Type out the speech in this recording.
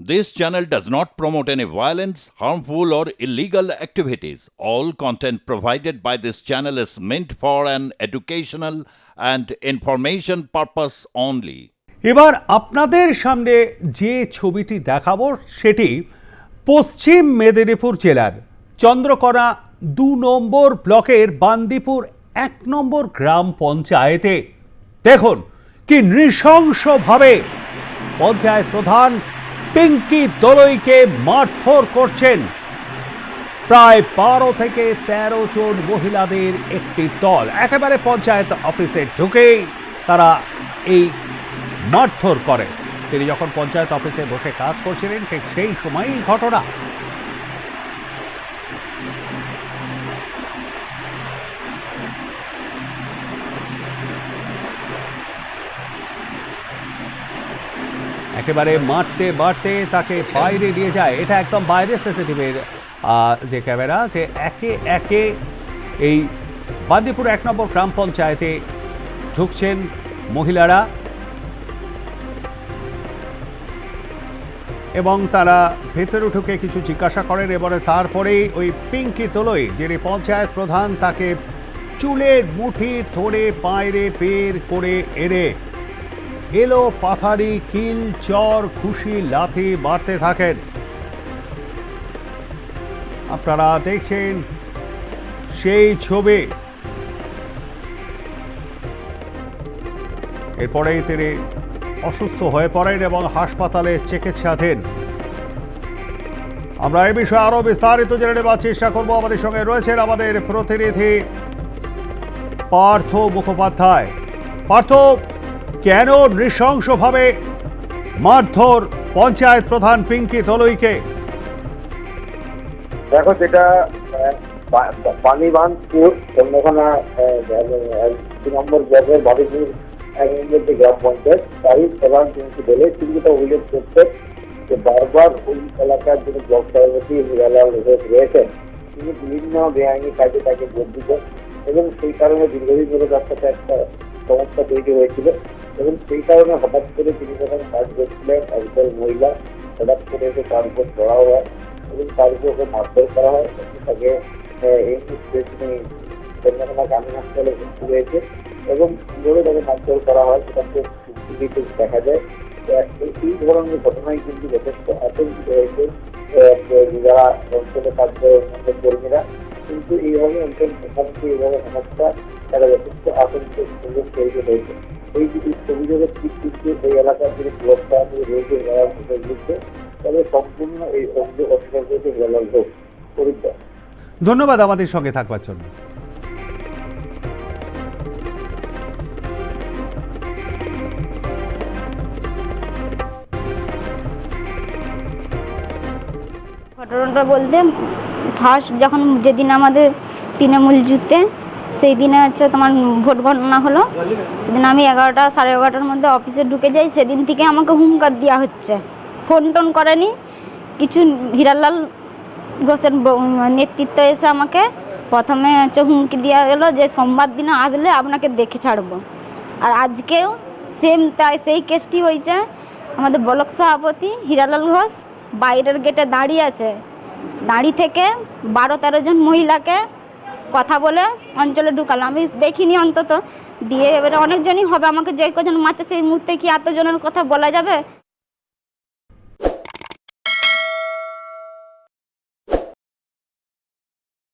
This channel does not promote any violence, harmful, or illegal activities. All content provided by this channel is meant for an educational and information purpose only. এবার আপনাদের সামনে যে ছবিটি দেখাবো সেটি পশ্চিম মেদিনীপুর জেলার চন্দ্রকোনা দু নম্বর ব্লকের বান্দিপুর এক নম্বর গ্রাম পঞ্চায়েতে দেখুন কি নৃশংসভাবে পঞ্চায়েত প্রধান পিঙ্কি দলইকে মারধর করছেন। প্রায় বারো থেকে তেরো জন মহিলাদের একটি দল একেবারে পঞ্চায়েত অফিসে ঢুকেই তারা এই মারধর করে। তিনি যখন পঞ্চায়েত অফিসে বসে কাজ করছিলেন, ঠিক সেই সময়ই ঘটনা। একেবারে মারতে মারতে তাকে বাইরে নিয়ে যায়। এটা একদম বাইরে সিসিটিভির যে ক্যামেরা, যে একে একে এই বান্দিপুর এক নম্বর গ্রাম পঞ্চায়েতে ঢুকছেন মহিলারা। এবং তারা ভেতরে ঢুকে কিছু জিজ্ঞাসা করেন এবারে তারপরেই ওই পিঙ্কি তোলই, যিনি পঞ্চায়েত প্রধান, তাকে চুলের মুঠি ধরে বাইরে বের করে এনে এলো পাথারি, কিল, চর, খুশি, লাথি মারতে থাকেন। আপনারা দেখছেন সেই ছবি। এরপরেই তিনি অসুস্থ হয়ে পড়েন এবং হাসপাতালে চিকিৎসাধীন। আমরা এ বিষয়ে আরও বিস্তারিত জেনে নেবার চেষ্টা করব। আমাদের সঙ্গে রয়েছেন আমাদের প্রতিনিধি পার্থ মুখোপাধ্যায়। পার্থ কেন নৃশংসভাবে মারধর পঞ্চায়েত প্রধান পিঙ্কি তলইকে? দেখো যেটা আহ, পা- পা- চন্দ্রখানা দু নম্বর ব্লকের বাড়িপুর এক নম্বর যে গ্রাম পঞ্চায়েত তারই প্রধান কিন্তু বলে তিনি যেটা উল্লেখ করছে যে বারবার ওই এলাকার যিনি ব্লক সভাপতি হিরালাল রয়েছেন তিনি বিভিন্ন বেআইনি কাজে তাকে বর্ধিত এবং সেই কারণে দীর্ঘদিন ধরে তার সাথে একটা সমস্যা তৈরি হয়েছিল। এবং সেই কারণে হঠাৎ করে তিনি যখন কাজ করছিলেন, একদল মহিলা হঠাৎ করে এসে তার উপর চড়াও হয় এবং তার উপর ওকে মারধর করা হয়। তাকে এই মুহূর্তে তিনি গ্রামীণ হাসপাতালে ভর্তি রয়েছে এবং কীভাবে তাকে মারধর করা হয় সেটা সিসিটিভিতে দেখা যায়। এই- ধরনের ঘটনায় কিন্তু যথেষ্ট আতঙ্কিত হয়েছে যারা অঞ্চলে কাজ করে কর্মীরা। কিন্তু এইভাবে অঞ্চল প্রশাসনকে এইভাবে সমস্যা তারা যথেষ্ট আতঙ্কের সুযোগ তৈরি হয়েছে। এই অভিযোগের ভিত্তিতে এই এলাকার রয়েছে তবে সম্পূর্ণ এই অভিযোগ অস্বীকার করেছে পরিবার। ধন্যবাদ আমাদের সঙ্গে থাকবার জন্য। ঘটনাটা বলতে ফার্স্ট যখন যেদিন আমাদের তৃণমূল জুতে সেই দিনে হচ্ছে তোমার ভোট গণনা হলো। সেদিন আমি এগারোটা, সাড়ে এগারোটার মধ্যে অফিসে ঢুকে যাই। সেদিন থেকে আমাকে হুমকার দেওয়া হচ্ছে। ফোন টোন করেনি। কিছু হিরালাল ঘোষের নেতৃত্ব এসে আমাকে প্রথমে হচ্ছে হুমকি দেওয়া গেলো যে, সোমবার দিনে আসলে আপনাকে দেখে ছাড়বো। আর আজকেও সেম তাই, সেই কেসটি হয়েছে। আমাদের ব্লক সভাপতি হিরালাল ঘোষ বাইরের গেটে দাঁড়িয়ে আছে। দাঁড়িয়ে থেকে বারো তেরো জন মহিলাকে কথা বলে অঞ্চলে ঢুকালো। আমি দেখিনি অন্তত। দিয়ে এবারে অনেকজনই হবে আমাকে যে কজন মারছে সেই মুহূর্তে কি এতজনের কথা বলা যাবে?